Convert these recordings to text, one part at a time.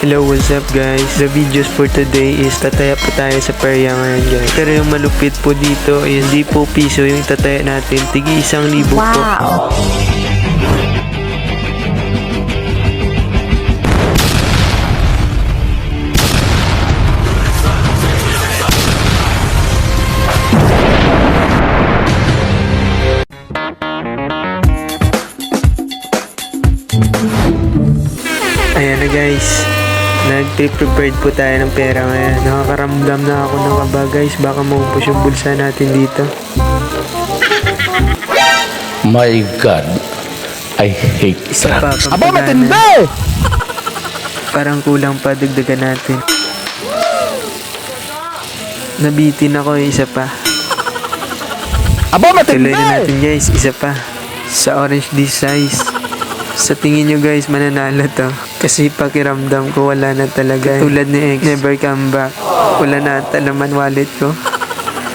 Hello, what's up guys? The videos for today is tataya po tayo sa perya ngayon guys. Pero yung malupit po dito is hindi po piso yung tataya natin. Tigi isang libo po. Ayan na guys. Nag-prepared po tayo ng pera ngayon. Nakakaramdam na ako ng kaba guys. Baka maupos yung bulsa natin dito. My God, I hate Isa pa, drugs. Aba, matindi! Parang kulang pa, dagdagan natin. Nabitin ako, isa pa. Aba, Tuloy na natin guys, isa pa. Sa orange size. Sa tingin nyo guys, mananalo to. Kasi pakiramdam ko wala na talaga. Tulad ni X, never come back. Wala na ata naman wallet ko.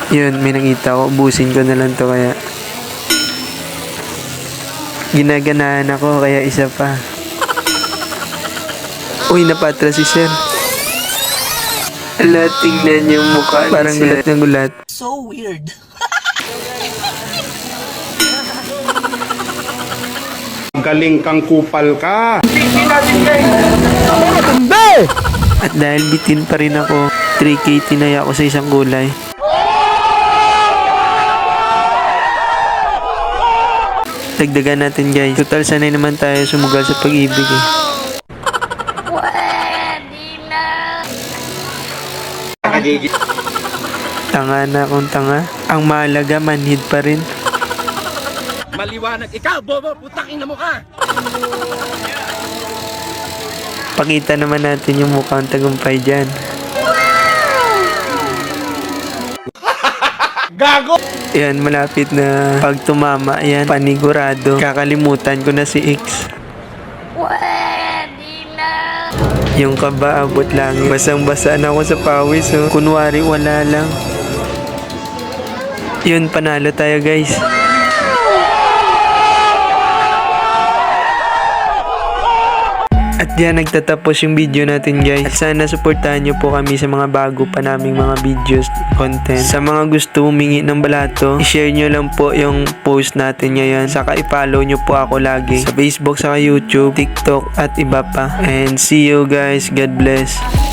Yun, may nakita ko. Ubusin ko na lang to kaya. Ginaganahan ako kaya isa pa. Uy, napatra si Sir. Ala, tingnan yung mukha Parang gulat ng gulat. so weird. Galing kang kupal ka. At dahil bitin pa rin ako, 3K tinaya ko sa isang gulay. Dagdagan natin guys. Total sanay naman tayo sumugal sa pag-ibig eh. Tanga na akong tanga. Ang mahalaga, manhid pa rin. Maliwanag. Ikaw, bobo, putakin na mo ka. Pakita naman natin yung mukhang tagumpay dyan. Gago! Yan, malapit na pag tumama, yan, panigurado. Kakalimutan ko na si X. Yung kaba, abot lang. Basang-basa na ako sa pawis, oh. Kunwari, wala lang. Yun, panalo tayo, guys. At yan, nagtatapos yung video natin guys. At sana supportahan nyo po kami sa mga bago pa naming mga videos, content. Sa mga gusto humingi ng balato, i-share nyo lang po yung post natin ngayon. Saka i-follow nyo po ako lagi sa Facebook, saka YouTube, TikTok, at iba pa. And see you guys. God bless.